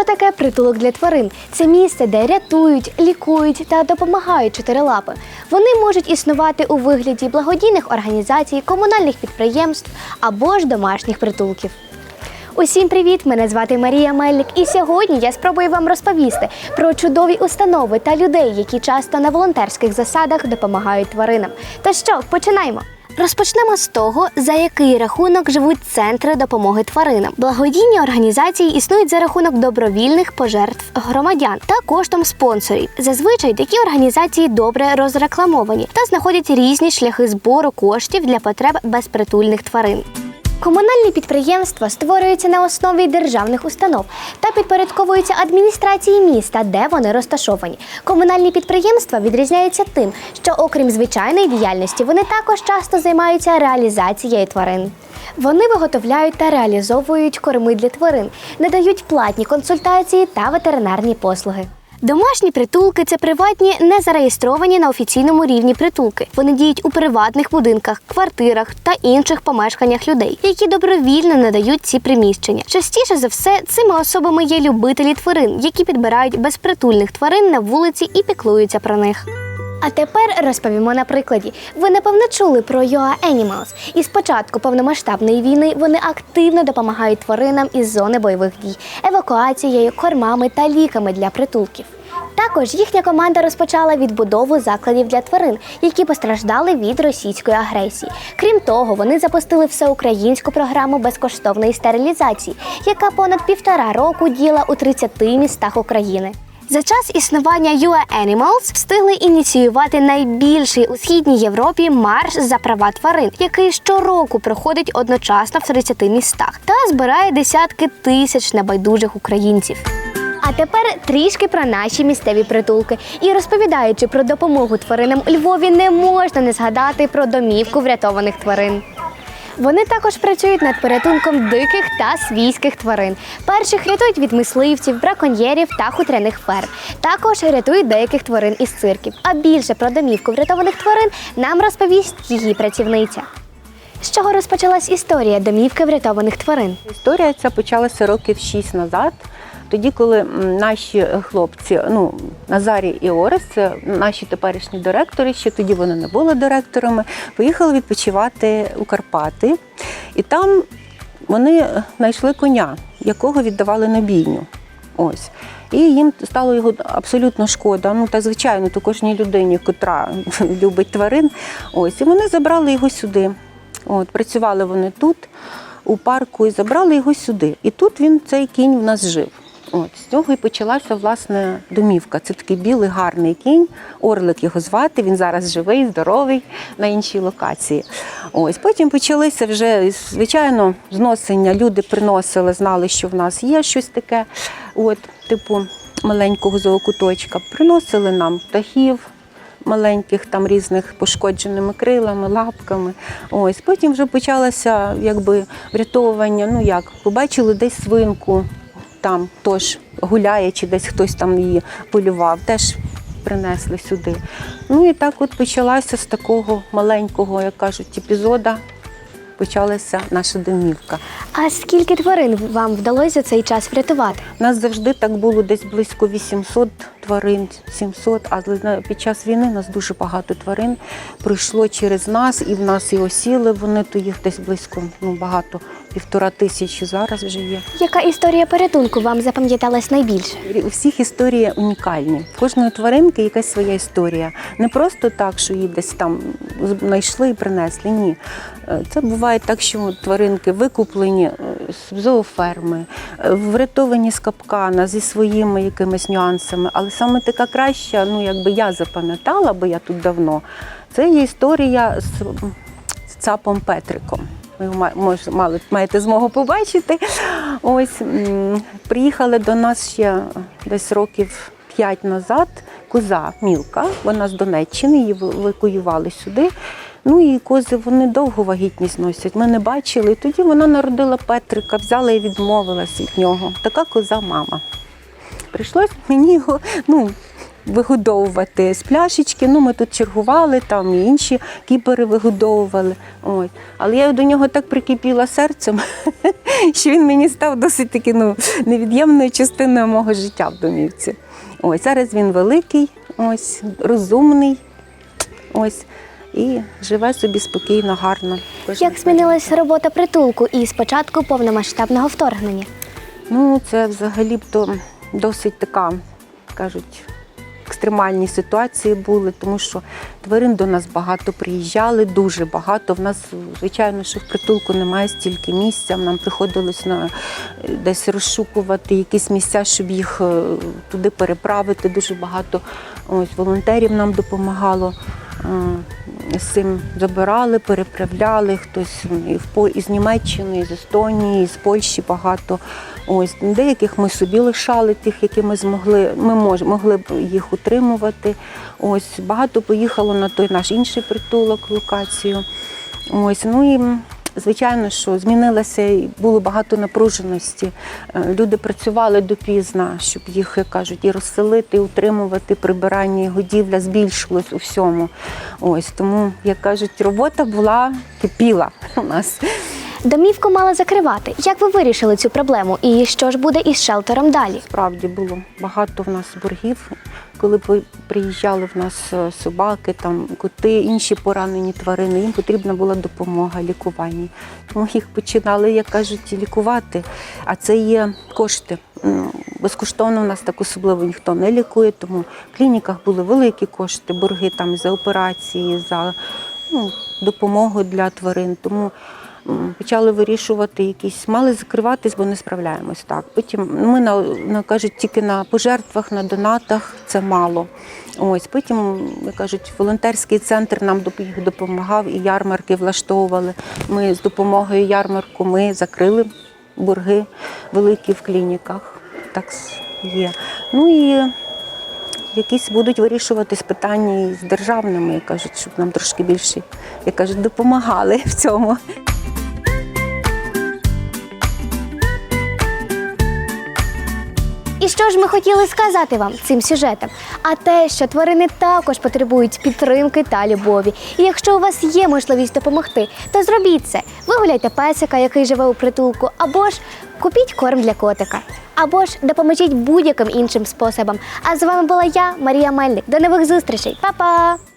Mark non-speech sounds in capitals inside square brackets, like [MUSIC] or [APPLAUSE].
Що таке притулок для тварин? Це місце, де рятують, лікують та допомагають чотирилапи. Вони можуть існувати у вигляді благодійних організацій, комунальних підприємств або ж домашніх притулків. Усім привіт! Мене звати Марія Мельник, і сьогодні я спробую вам розповісти про чудові установи та людей, які часто на волонтерських засадах допомагають тваринам. То що, починаємо? Розпочнемо з того, за який рахунок живуть центри допомоги тваринам. Благодійні організації існують за рахунок добровільних пожертв громадян та коштом спонсорів. Зазвичай такі організації добре розрекламовані та знаходять різні шляхи збору коштів для потреб безпритульних тварин. Комунальні підприємства створюються на основі державних установ та підпорядковуються адміністрації міста, де вони розташовані. Комунальні підприємства відрізняються тим, що окрім звичайної діяльності, вони також часто займаються реалізацією тварин. Вони виготовляють та реалізовують корми для тварин, надають платні консультації та ветеринарні послуги. Домашні притулки це приватні, не зареєстровані на офіційному рівні притулки. Вони діють у приватних будинках, квартирах та інших помешканнях людей, які добровільно надають ці приміщення. Частіше за все, цими особами є любителі тварин, які підбирають безпритульних тварин на вулиці і піклуються про них. А тепер розповімо на прикладі. Ви напевно чули про UA Animals. І з початку повномасштабної війни вони активно допомагають тваринам із зони бойових дій, евакуацією, кормами та ліками для притулків. Також їхня команда розпочала відбудову закладів для тварин, які постраждали від російської агресії. Крім того, вони запустили всеукраїнську програму безкоштовної стерилізації, яка понад півтора року діяла у 30 містах України. За час існування UA Animals встигли ініціювати найбільший у східній Європі марш за права тварин, який щороку проходить одночасно в 30 містах та збирає десятки тисяч небайдужих українців. А тепер трішки про наші місцеві притулки. І розповідаючи про допомогу тваринам у Львові, не можна не згадати про домівку врятованих тварин. Вони також працюють над порятунком диких та свійських тварин. Перших рятують від мисливців, браконьєрів та хутряних ферм. Також рятують деяких тварин із цирків. А більше про домівку врятованих тварин нам розповість її працівниця. З чого розпочалась історія домівки врятованих тварин? Історія ця почалася років шість назад. Тоді, коли наші хлопці, ну Назарій і Орес, наші теперішні директори, ще тоді вони не були директорами, поїхали відпочивати у Карпати, і там вони знайшли коня, якого віддавали на бійню. Ось. І їм стало його абсолютно шкода. Ну та звичайно, то кожній людині, котра [LAUGHS] любить тварин. Ось, і вони забрали його сюди. От, працювали вони тут, у парку, і забрали його сюди. І тут він, цей кінь, в нас жив. От, з цього і почалася власне домівка. Це такий білий гарний кінь, Орлик його звати. Він зараз живий, здоровий на іншій локації. Ось потім почалися вже звичайно зносення. Люди приносили, знали, що в нас є щось таке, от, типу маленького зоокуточка. Приносили нам птахів. Маленьких там різних пошкодженими крилами, лапками. Ось потім вже почалося якби врятовування. Ну як побачили десь свинку, там теж гуляє, чи десь хтось там її полював, теж принесли сюди. Ну і так от почалася з такого маленького, як кажуть, епізода. Почалася наша домівка. А скільки тварин вам вдалося за цей час врятувати? У нас завжди так було десь близько 800 тварин, 700, але зна- під час війни у нас дуже багато тварин пройшло через нас, і в нас і осіли вони, то їх десь близько ну, багато, півтора тисячі зараз вже є. Яка історія порятунку вам запам'яталась найбільше? У всіх історії унікальні. В кожної тваринки якась своя історія. Не просто так, що її десь там знайшли і принесли. Ні. Е, Це буває так, що тваринки викуплені е, з зооферми, е, врятовані з капкана зі своїми якимись нюансами. Але саме така краща, ну якби я запам'ятала, бо я тут давно, це є історія з, з цапом Петриком. Ви мали, маєте змогу побачити. Ось приїхали до нас ще десь років п'ять назад. Коза Мілка, вона з Донеччини, її евакуювали сюди. Ну і кози вони довго вагітність носять. Ми не бачили. Тоді вона народила Петрика, взяла і відмовилась від нього. Така коза мама. Прийшлось мені його, ну, вигодовувати з пляшечки. Ну, ми тут чергували, там і інші кіпери вигодовували. Ось. Але я до нього так прикипіла серцем, [LAUGHS] що він мені став досить таки ну, невід'ємною частиною мого життя в домівці. Ось зараз він великий, ось розумний. Ось. І живе собі спокійно, гарно. Як змінилася робота притулку із початку повномасштабного вторгнення? Ну, це взагалі б то досить така, кажуть, екстремальні ситуації були, тому що тварин до нас багато приїжджали, дуже багато. В нас, звичайно, що в притулку немає стільки місця. Нам приходилось на десь розшукувати якісь місця, щоб їх е, туди переправити. Дуже багато ось волонтерів нам допомагало. З цим забирали, переправляли хтось із Німеччини, з Естонії, з Польщі багато. Ось деяких ми собі лишали, тих, які ми змогли, ми мож, могли б їх утримувати. Ось багато поїхало на той наш інший притулок, локацію. Ось ну і. Звичайно, що змінилося і було багато напруженості. Е, Люди працювали допізна, щоб їх, як кажуть, і розселити, і утримувати, прибирання, і годівля збільшилось у всьому. Ось тому, як кажуть, робота була кипіла у нас. Домівку мали закривати. Як ви вирішили цю проблему? І що ж буде із шелтером далі? Справді було багато в нас боргів. Коли приїжджали в нас е, собаки, там коти, інші поранені тварини, їм потрібна була допомога, лікування. Тому їх починали, як кажуть, лікувати. А це є кошти. Безкоштовно в нас так особливо ніхто не лікує, тому в клініках були великі кошти, борги там за операції, за ну, допомогу для тварин. Тому почали вирішувати якісь, мали закриватись, бо не справляємось так. Потім ми на, на кажуть, тільки на пожертвах, на донатах це мало. Ось потім, кажуть, волонтерський центр нам допомагав і ярмарки влаштовували. Ми з допомогою ярмарку ми закрили борги великі в клініках. Так є. Ну і якісь будуть вирішуватись питання з державними, кажуть, щоб нам трошки більше, як кажуть, допомагали в цьому. Що ж ми хотіли сказати вам цим сюжетом? А те, що тварини також потребують підтримки та любові. І якщо у вас є можливість допомогти, то зробіть це. Вигуляйте песика, який живе у притулку, або ж купіть корм для котика, або ж допоможіть будь-яким іншим способом. А з вами була я, Марія Мельник. До нових зустрічей, Па-па!